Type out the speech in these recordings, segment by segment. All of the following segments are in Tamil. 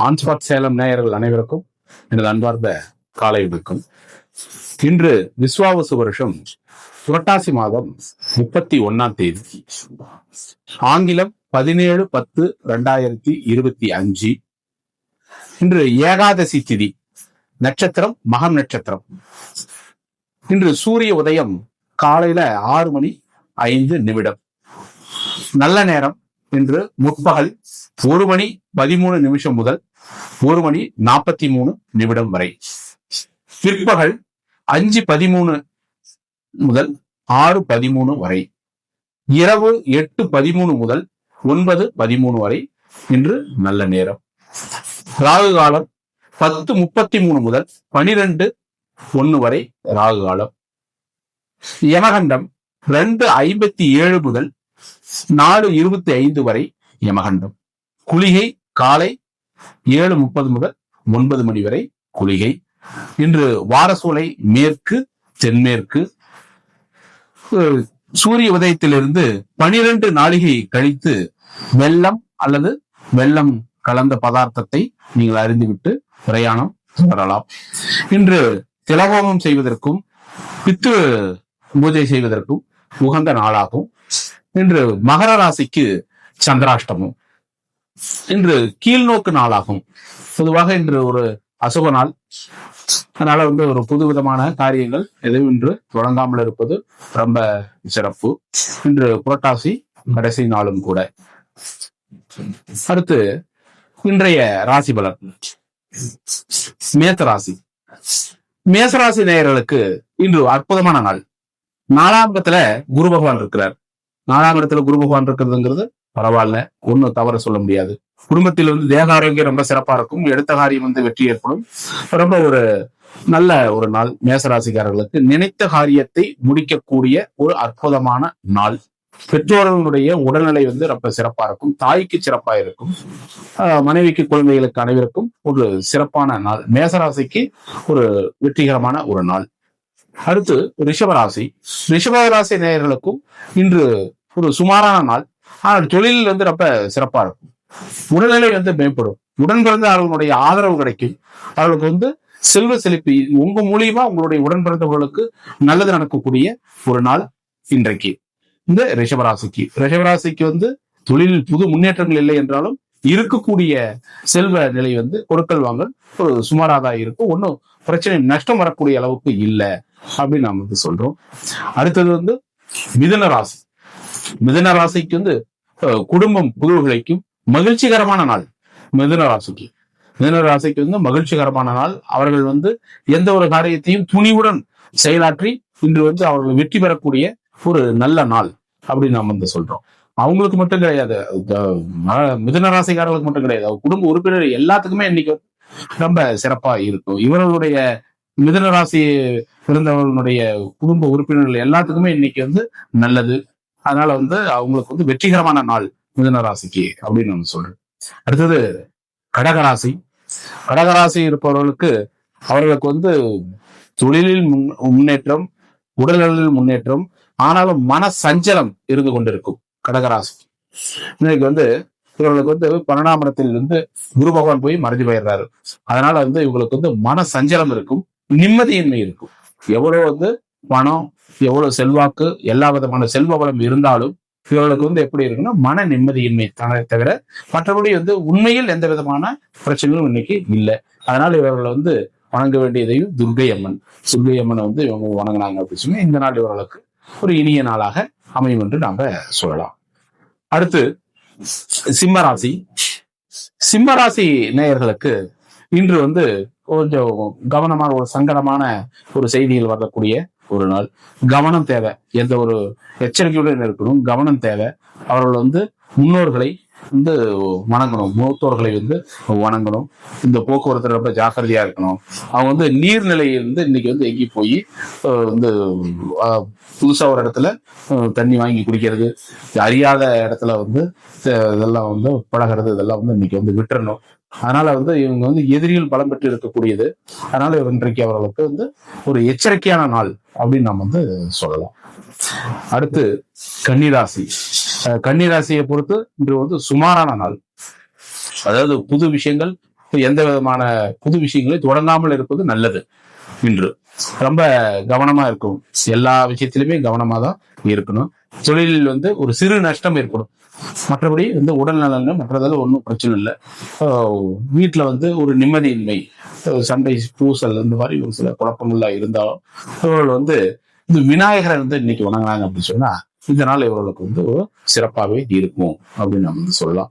ஆன்ஸ்பாட் சேலம் நேயர்கள் அனைவருக்கும் எனது அன்பார்ந்த காலை வணக்கம். இன்று விஸ்வாவசு வருஷம் புரட்டாசி மாதம் முப்பத்தி ஒன்னாம் தேதி. ஆங்கிலம் பதினேழு பத்து ரெண்டாயிரத்தி இருபத்தி அஞ்சு. இன்று ஏகாதசி திதி நட்சத்திரம் மகம் நட்சத்திரம். இன்று சூரிய உதயம் காலையில ஆறு மணி ஐந்து நிமிடம். நல்ல நேரம் இன்று முற்பகல் ஒரு மணி பதிமூணு நிமிஷம் முதல் ஒரு மணி நாற்பத்தி மூணு நிமிடம் வரை. பிற்பகல் அஞ்சு பதிமூணு முதல் ஆறு பதிமூணு வரை. இரவு எட்டு பதிமூணு முதல் ஒன்பது பதிமூணு வரை இன்று நல்ல நேரம். ராகு காலம் பத்து முப்பத்தி மூணு முதல் பனிரெண்டு ஒன்று வரை ராகு காலம். யமகண்டம் ரெண்டு ஐம்பத்தி ஏழு முதல் நாலு இருபத்தி ஐந்து வரை யமகண்டம். குளிகை காலை ஏழு முப்பது முதல் ஒன்பது மணி வரை குளிகை. இன்று வாரசூலை மேற்கு தென்மேற்கு. சூரிய உதயத்திலிருந்து பனிரெண்டு நாளிகை கழித்து வெள்ளம் அல்லது வெள்ளம் கலந்த பதார்த்தத்தை நீங்கள் அறிந்துவிட்டு பிரயாணம் தொடரலாம். இன்று திலகோமம் செய்வதற்கும் பித்து பூஜை செய்வதற்கும் உகந்த நாளாகும். இன்று மகர ராசிக்கு சந்திராஷ்டமம். இன்று கீழ்நோக்கு நாளாகும். பொதுவாக இன்று ஒரு அசுப நாள். அதனால வந்து ஒரு புது விதமான காரியங்கள் எதுவும் இன்று தொடங்காமல் இருப்பது ரொம்ப சிறப்பு. இன்று புரட்டாசி கடைசி நாளும் கூட. அடுத்து இன்றைய ராசி பலன். மேசராசி மேசராசி நேயர்களுக்கு இன்று அற்புதமான நாள். நாலாம் இடத்துல குரு பகவான் இருக்கிறார். நாலாம் இடத்துல குரு பகவான் இருக்கிறதுங்கிறது பரவாயில்ல ஒன்னும் தவற சொல்ல முடியாது. குடும்பத்தில் வந்து தேக ஆரோக்கியம் ரொம்ப சிறப்பா இருக்கும். எடுத்த காரியம் வந்து வெற்றி ஏற்படும். ரொம்ப ஒரு நல்ல ஒரு நாள் மேசராசிக்காரர்களுக்கு. நினைத்த காரியத்தை முடிக்கக்கூடிய ஒரு அற்புதமான நாள். பெற்றோர்களுடைய உடல்நிலை வந்து ரொம்ப சிறப்பா இருக்கும். தாய்க்கு சிறப்பா இருக்கும். ஆஹ் மனைவிக்கு குழந்தைகளுக்கு அனைவருக்கும் ஒரு சிறப்பான நாள். மேசராசிக்கு ஒரு வெற்றிகரமான ஒரு நாள். அடுத்து ரிஷபராசி. ரிஷபராசி நேயர்களுக்கும் இன்று ஒரு சுமாரான நாள். ஆனால் தொழிலில் வந்து ரொம்ப சிறப்பா இருக்கும். உடல்நிலை வந்து மேம்படும். உடன் பிறந்த அவர்களுடைய ஆதரவு கிடைக்கும். அவர்களுக்கு வந்து செல்வ செழிப்பு உங்க மூலியமா உங்களுடைய உடன் பிறந்தவர்களுக்கு நல்லது நடக்கக்கூடிய ஒரு நாள் இன்றைக்கு. இந்த ரிஷபராசிக்கு. ரிஷபராசிக்கு வந்து தொழிலில் புது முன்னேற்றங்கள் இல்லை என்றாலும் இருக்கக்கூடிய செல்வ நிலை வந்து கொடுக்கல் வாங்கல் ஒரு சுமாராக தான் இருக்கும். ஒன்றும் பிரச்சனை நஷ்டம் வரக்கூடிய அளவுக்கு இல்லை. அப்படின்னு நாம் வந்து சொல்றோம். அடுத்தது வந்து மிதன ராசி. மிதன ராசிக்கு வந்து குடும்பம் புதுவுகளுக்கும் மகிழ்ச்சிகரமான நாள். மிதன ராசிக்கு. மிதன ராசிக்கு வந்து மகிழ்ச்சிகரமான நாள். அவர்கள் வந்து எந்த ஒரு காரியத்தையும் துணிவுடன் செயலாற்றி இன்று வந்து அவர்கள் வெற்றி பெறக்கூடிய ஒரு நல்ல நாள் அப்படின்னு நாம் வந்து சொல்றோம். அவங்களுக்கு மட்டும் கிடையாது. மிதன ராசிக்காரர்களுக்கு மட்டும் கிடையாது. குடும்ப உறுப்பினர் எல்லாத்துக்குமே இன்னைக்கு வந்து ரொம்ப சிறப்பா இருக்கும். இவர்களுடைய மிதன ராசி பிறந்தவர்களுடைய குடும்ப உறுப்பினர்கள் எல்லாத்துக்குமே இன்னைக்கு வந்து நல்லது அதனால வந்து அவங்களுக்கு வந்து வெற்றிகரமான நாள் மிதன ராசிக்கு அப்படின்னு நான் சொல்றேன் அடுத்தது கடகராசி கடகராசி இருப்பவர்களுக்கு அவர்களுக்கு வந்து தொழிலில் முன்- முன்னேற்றம் உடல்நலில் முன்னேற்றம் ஆனாலும் மன சஞ்சலம் இருந்து கொண்டிருக்கும் கடகராசி இன்னைக்கு வந்து இவர்களுக்கு வந்து பன்னெண்டாம் இடத்தில் இருந்து குரு பகவான் போய் மறைஞ்சு போயிடுறாரு. அதனால வந்து இவங்களுக்கு வந்து மன சஞ்சலம் இருக்கும் நிம்மதியின்மை இருக்கும். எவ்வளவு வந்து பணம் எவ்வளவு செல்வாக்கு எல்லா விதமான செல்வ வளம் இருந்தாலும் இவர்களுக்கு வந்து எப்படி இருக்குன்னா மன நிம்மதியின்மை தானே தவிர மற்றபடி வந்து உண்மையில் எந்த விதமான பிரச்சனையும் இன்னைக்கு இல்லை. அதனால இவர்களை வந்து வணங்க வேண்டியதையும் துர்கை அம்மன் துர்கை அம்மனை வந்து இவங்க வணங்கினாங்க அப்படின்னு சொல்லி இந்த நாள் இவர்களுக்கு ஒரு இனிய நாளாக அமையும் என்று நாம சொல்லலாம். அடுத்து சிம்மராசி. சிம்மராசி நேயர்களுக்கு இன்று வந்து கொஞ்சம் கவனமான ஒரு சங்கடமான ஒரு செய்தியில் வரக்கூடிய ஒரு நாள் கவனம் தேவை. எந்த ஒரு எச்சரிக்கையுடன் இருக்கணும் கவனம் தேவை. அவர்கள் வந்து முன்னோர்களை வந்து வணங்கணும். மூத்தோர்களை வந்து வணங்கணும். இந்த போக்குவரத்து ரொம்ப ஜாக்கிரதையா இருக்கணும். அவங்க வந்து நீர்நிலையிலிருந்து இன்னைக்கு வந்து எங்கி போய் வந்து புதுசா ஒரு இடத்துல தண்ணி வாங்கி குடிக்கிறது. அறியாத இடத்துல வந்து இதெல்லாம் வந்து பழகிறது இதெல்லாம் வந்து இன்னைக்கு வந்து விட்டுறணும். அதனால வந்து இவங்க வந்து எதிரியில் பலம் பெற்று இருக்கக்கூடியது. அதனால இன்றைக்கு அவர்களுக்கு வந்து ஒரு எச்சரிக்கையான நாள் அப்படின்னு நம்ம வந்து சொல்லலாம். அடுத்து கன்னிராசி. கன்னிராசியை பொறுத்து இன்று வந்து சுமாரான நாள். அதாவது புது விஷயங்கள் எந்த விதமான புது விஷயங்களை தொடங்காமல் இருப்பது நல்லது இன்று. ரொம்ப கவனமா இருக்கும் எல்லா விஷயத்திலுமே கவனமா தான் இருக்கணும். தொழிலில் வந்து ஒரு சிறு நஷ்டம் ஏற்படும். மற்றபடி வந்து உடல் நலன் மற்றதெல்லாம் ஒன்றும் பிரச்சனை இல்லை. வீட்டில் வந்து ஒரு நிம்மதியின்மை சண்டை பூசல் இந்த மாதிரி ஒரு சில குழப்பங்கள்லாம் இருந்தாலும் இவர்கள் வந்து இந்த விநாயகரை வந்து இன்னைக்கு வணங்குறாங்க அப்படின்னு சொன்னா இதனால இவர்களுக்கு வந்து ஒரு சிறப்பாகவே இருக்கும் அப்படின்னு நம்ம வந்து சொல்லலாம்.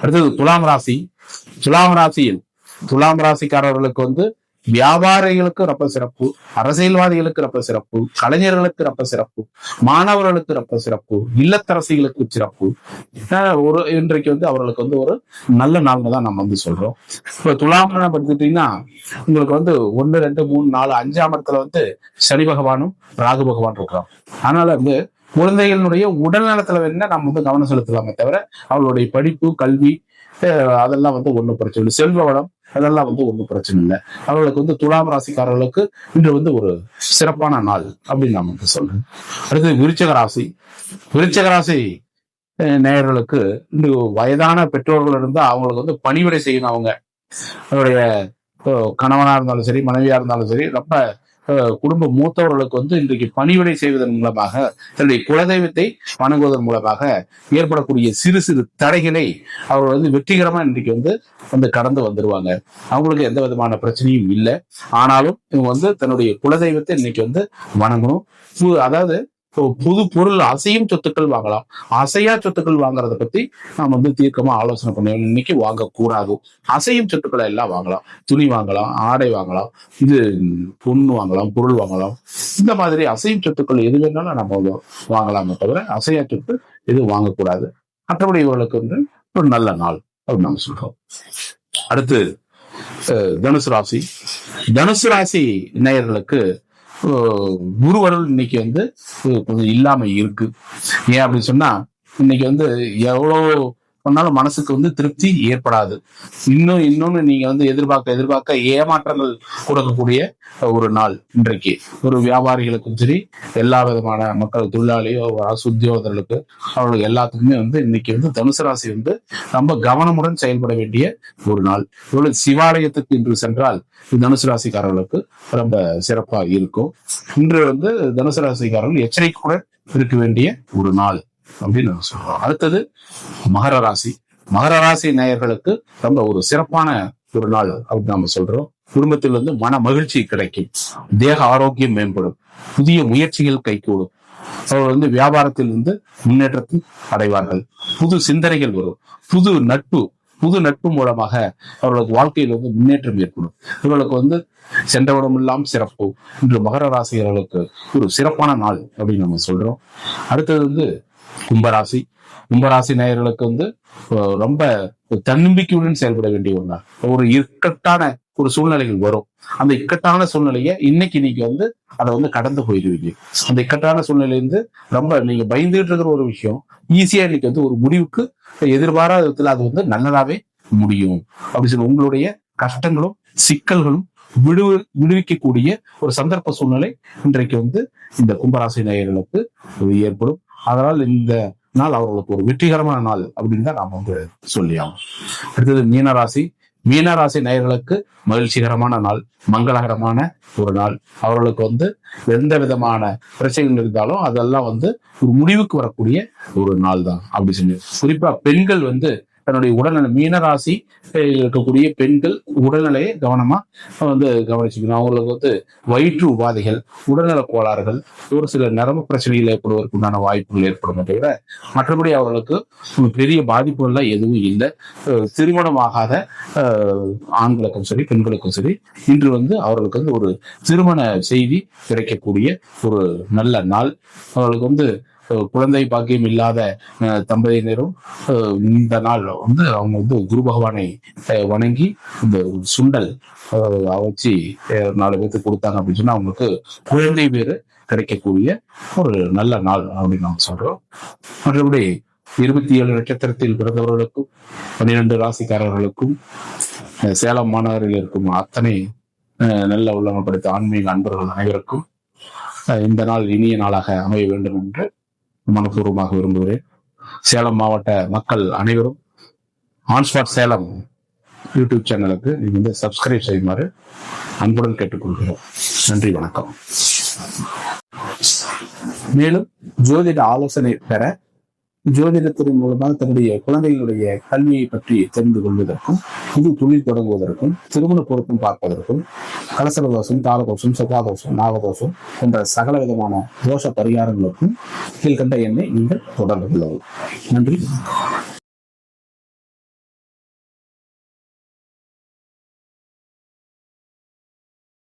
அடுத்தது துலாம் ராசி. துலாம் ராசியில் துலாம் ராசிக்காரர்களுக்கு வந்து வியாபாரிகளுக்கு ரொம்ப சிறப்பு அரசியல்வாதிகளுக்கு ரொம்ப சிறப்பு கலைஞர்களுக்கு ரொம்ப சிறப்பு மாணவர்களுக்கு ரொம்ப சிறப்பு இல்லத்தரசிகளுக்கு சிறப்பு. ஒரு இன்றைக்கு வந்து அவர்களுக்கு வந்து ஒரு நல்ல நாள்னு தான் நம்ம வந்து சொல்றோம். இப்ப துலாம் படுத்துட்டீங்கன்னா உங்களுக்கு வந்து ஒன்னு ரெண்டு மூணு நாலு அஞ்சாம் இடத்துல வந்து சனி பகவானும் ராகு பகவான் இருக்கிறோம் அதனால வந்து குழந்தைகளுடைய உடல் நலத்துல வேணா நம்ம வந்து கவனம் செலுத்தலாமே தவிர அவளுடைய படிப்பு கல்வி அதெல்லாம் வந்து ஒன்றும் பிரச்சனை இல்லை. செல்வ வளம் அதெல்லாம் வந்து ஒன்றும் பிரச்சனை இல்லை. அவர்களுக்கு வந்து துலாம் ராசிக்காரர்களுக்கு இன்று வந்து ஒரு சிறப்பான நாள் அப்படின்னு நான் வந்து சொல்றேன். அடுத்து விருச்சக ராசி. விருச்சக ராசி அஹ், நேயர்களுக்கு இன்று வயதான பெற்றோர்கள் இருந்தால் அவங்களுக்கு வந்து பணிவிடை செய்யணும் அவங்க. அவருடைய அஹ், கணவனா இருந்தாலும் சரி மனைவியா இருந்தாலும் சரி ரொம்ப குடும்ப மூத்தவர்களுக்கு வந்து இன்றைக்கு பணிவிடை செய்வதன் மூலமாக தன்னுடைய குலதெய்வத்தை வணங்குவதன் மூலமாக ஏற்படக்கூடிய சிறு சிறு தடைகளை அவர்கள் வந்து வெற்றிகரமா இன்றைக்கு வந்து வந்து கடந்து வந்துருவாங்க. அவங்களுக்கு எந்த விதமான பிரச்சனையும் இல்லை. ஆனாலும் இவங்க வந்து தன்னுடைய குலதெய்வத்தை இன்னைக்கு வந்து வணங்கணும். அதாவது புது பொருள் அசையும் சொத்துக்கள் வாங்கலாம். அசையா சொத்துக்கள் வாங்குறத பத்தி நாம் வந்து தீர்க்கமா ஆலோசனை பண்ணுவோம் இன்னைக்கு வாங்கக்கூடாது. அசையும் சொத்துக்களை எல்லாம் வாங்கலாம். துணி வாங்கலாம் ஆடை வாங்கலாம் இது பொண்ணு வாங்கலாம் பொருள் வாங்கலாம். இந்த மாதிரி அசையும் சொத்துக்கள் எது வேணாலும் நம்ம வந்து வாங்கலாமே தவிர அசையா சொத்து எதுவும் வாங்கக்கூடாது. மற்றபடி இவர்களுக்கு வந்து ஒரு நல்ல நாள் அப்படின்னு நம்ம சொல்றோம். அடுத்து அஹ், தனுசு ராசி. தனுசு ராசி நேயர்களுக்கு குருவருள் இன்னைக்கு வந்து கொஞ்சம் இல்லாம இருக்கு. ஏன் அப்படின்னு சொன்னா இன்னைக்கு வந்து எவ்வளோ பண்ணாலும் மனசுக்கு வந்து திருப்தி ஏற்படாது. இன்னும் இன்னொன்னு நீங்க வந்து எதிர்பார்க்க எதிர்பார்க்க ஏமாற்றங்கள் கொடுக்கக்கூடிய ஒரு நாள் இன்றைக்கு. ஒரு வியாபாரிகளுக்கும் சரி எல்லா விதமான மக்கள் தொழிலாளியோ உத்தியோகர்களுக்கு அவர்களுக்கு எல்லாத்துக்குமே வந்து இன்னைக்கு வந்து தனுசு ராசி வந்து ரொம்ப கவனமுடன் செயல்பட வேண்டிய ஒரு நாள். இவ்வளவு சிவாலயத்துக்கு இன்று சென்றால் தனுசு ராசிக்காரர்களுக்கு ரொம்ப சிறப்பா இருக்கும். இன்று வந்து தனுசு ராசிக்காரர்கள் எச்சரிக்கையுடன் இருக்க வேண்டிய ஒரு நாள். அப்படின்னு சொல்றோம் அடுத்தது மகர ராசி. மகர ராசி நேயர்களுக்கு ரொம்ப ஒரு சிறப்பான ஒரு நாள் அப்படின்னு நம்ம சொல்றோம். குடும்பத்தில் வந்து மன மகிழ்ச்சி கிடைக்கும். தேக ஆரோக்கியம் மேம்படும். புதிய முயற்சிகள் கைகூடும். அவர்கள் வந்து வியாபாரத்தில் இருந்து முன்னேற்றத்தை அடைவார்கள். புது சிந்தனைகள் வரும். புது நட்பு புது நட்பு மூலமாக அவர்களுக்கு வாழ்க்கையில் வந்து முன்னேற்றம் ஏற்படும். இவர்களுக்கு வந்து சென்றவிடமெல்லாம் சிறப்பு. இன்று மகர ராசிகளுக்கு ஒரு சிறப்பான நாள் அப்படின்னு நம்ம சொல்றோம். அடுத்தது வந்து கும்பராசி. கும்பராசி நேயர்களுக்கு வந்து ரொம்ப தன்னம்பிக்கையுடன் செயல்பட வேண்டிய ஒரு நாள் ஒரு இக்கட்டான ஒரு சூழ்நிலைகள் வரும். அந்த இக்கட்டான சூழ்நிலையை இன்னைக்கு நீங்க வந்து அதை வந்து கடந்து போயிடுவீங்க. அந்த இக்கட்டான சூழ்நிலையிலிருந்து ரொம்ப நீங்க பயந்துகிட்டு இருக்கிற ஒரு விஷயம் ஈஸியா இன்னைக்கு வந்து ஒரு முடிவுக்கு எதிர்பாராத விதத்துல அது வந்து நல்லதாவே முடியும். அப்படி சொல்லி உங்களுடைய கஷ்டங்களும் சிக்கல்களும் விடு விடுவிக்கக்கூடிய ஒரு சந்தர்ப்ப சூழ்நிலை இன்றைக்கு வந்து இந்த கும்பராசி நேயர்களுக்கு ஏற்படும். அதனால் இந்த நாள் அவர்களுக்கு ஒரு வெற்றிகரமான நாள் அப்படின்னு தான் நாம வந்து சொல்லி அடுத்தது மீனராசி. மீனராசி நேயர்களுக்கு மகிழ்ச்சிகரமான நாள் மங்களகரமான ஒரு நாள். அவர்களுக்கு வந்து எந்த விதமான பிரச்சனைகள் இருந்தாலும் அதெல்லாம் வந்து ஒரு முடிவுக்கு வரக்கூடிய ஒரு நாள் தான் அப்படி சொல்லி. குறிப்பா பெண்கள் வந்து தன்னுடைய உடல்நல மீனராசி இருக்கக்கூடிய பெண்கள் உடல்நிலையை கவனமா வந்து கவனிச்சுக்கணும். அவங்களுக்கு வந்து வயிற்று உபாதைகள் உடல்நல கோளாறுகள் ஒரு சில நரம்பு பிரச்சனைகள் ஏற்படுவதற்கு உண்டான வாய்ப்புகள் ஏற்படும் தவிர மற்றபடி அவர்களுக்கு பெரிய பாதிப்புகள்லாம் எதுவும் இல்லை. திருமணமாகாத ஆண்களுக்கும் சரி பெண்களுக்கும் சரி இன்று வந்து அவர்களுக்கு வந்து ஒரு திருமண செய்தி கிடைக்கக்கூடிய ஒரு நல்ல நாள். அவர்களுக்கு வந்து குழந்தை பாக்கியம் இல்லாத அஹ், தம்பதியினரும் இந்த நாள் வந்து அவங்க வந்து குரு பகவானை வணங்கி இந்த சுண்டல் அவச்சு வச்சு நாலு பேர்த்துக்கு கொடுத்தாங்க அப்படின்னு சொன்னா அவங்களுக்கு குழந்தை பேரு கிடைக்கக்கூடிய ஒரு நல்ல நாள் அப்படின்னு நம்ம சொல்றோம். மற்றபடி இருபத்தி ஏழு நட்சத்திரத்தில் பிறந்தவர்களுக்கும் பன்னிரெண்டு ராசிக்காரர்களுக்கும் அஹ், சேலம் மாநகரில் இருக்கும் அத்தனை அஹ், நல்ல உள்ளமை படைத்த ஆன்மீக அன்பர்கள் அனைவருக்கும் அஹ், இந்த நாள் இனிய நாளாக அமைய வேண்டும் என்று மனப்பூர்வமாக விரும்புகிறேன். சேலம் மாவட்ட மக்கள் அனைவரும் ஆன்ஸ்பாட் சேலம் யூடியூப் சேனலுக்கு நீங்கள் வந்து சப்ஸ்கிரைப் செய்யுமாறு அன்புடன் கேட்டுக்கொள்கிறோம். நன்றி வணக்கம். மேலும் ஜோதிட ஆலோசனை பெற ஜோதிடத்தின் மூலமாக தன்னுடைய குழந்தைகளுடைய கல்வியை பற்றி தெரிந்து கொள்வதற்கும் புது தொழில் தொடங்குவதற்கும் திருமண பொருத்தம் பார்ப்பதற்கும் கலசர தோஷம் தாலதோஷம் சுகாதோஷம் நாகதோஷம் போன்ற சகல விதமான தோஷ பரிகாரங்களுக்கும் கீழ்கண்ட எண்ணை நீங்கள் தொடர்பு கொள்ளவும். நன்றி.